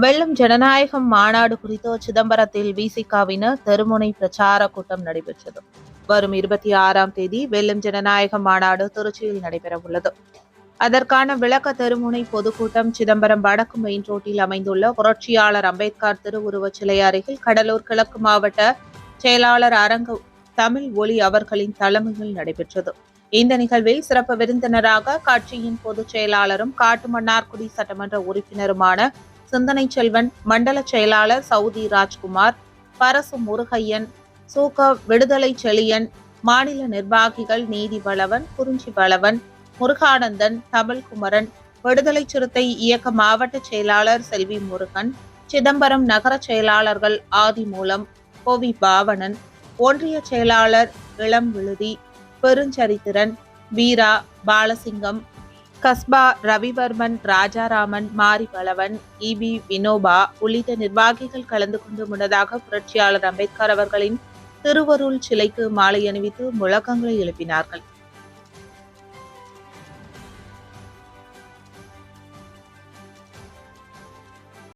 வெள்ளம் ஜனநாயகம் மாநாடு குறித்து சிதம்பரத்தில் விசிகாவினர் தெருமுனை பிரச்சார கூட்டம் நடைபெற்றது. வரும் இருபத்தி ஆறாம் தேதி வெள்ளம் ஜனநாயகம் மாநாடு திருச்சியில் நடைபெறவுள்ளது அதற்கான விளக்க தெருமுனை பொதுக்கூட்டம் சிதம்பரம் வடக்கு மெயின் ரோட்டில் அமைந்துள்ள புரட்சியாளர் அம்பேத்கர் திருவுருவச் சிலை அருகில் கடலூர் கிழக்கு மாவட்ட செயலாளர் அரங்க தமிழ் ஒலி அவர்களின் தலைமையில் நடைபெற்றது. இந்த நிகழ்வில் சிறப்பு விருந்தினராக கட்சியின் பொதுச் செயலாளரும் காட்டுமன்னார்குடி சட்டமன்ற உறுப்பினருமான சிந்தனை செல்வன் மண்டல செயலாளர் சவுதி ராஜ்குமார் பரசு முருகையன் சூக விடுதலை செழியன் மாநில நிர்வாகிகள் நீதி பலவன் குறிஞ்சி பலவன் முருகானந்தன் தமிழ்குமரன் விடுதலை சிறுத்தை இயக்க மாவட்ட செயலாளர் செல்வி முருகன் சிதம்பரம் நகர செயலாளர்கள் ஆதிமூலம் கோவி பாவனன் ஒன்றிய செயலாளர் இளம் விழுதி பெருஞ்சரித்திரன் வீரா பாலசிங்கம் கஸ்பா ரவிவர்மன் ராஜாராமன் மாரி பலவன் இபி வினோபா உள்ளிட்ட நிர்வாகிகள் கலந்து கொண்டு முன்னதாக புரட்சியாளர் அம்பேத்கர் அவர்களின் திருவருள் சிலைக்கு மாலை அணிவித்து முழக்கங்களை எழுப்பினார்கள்.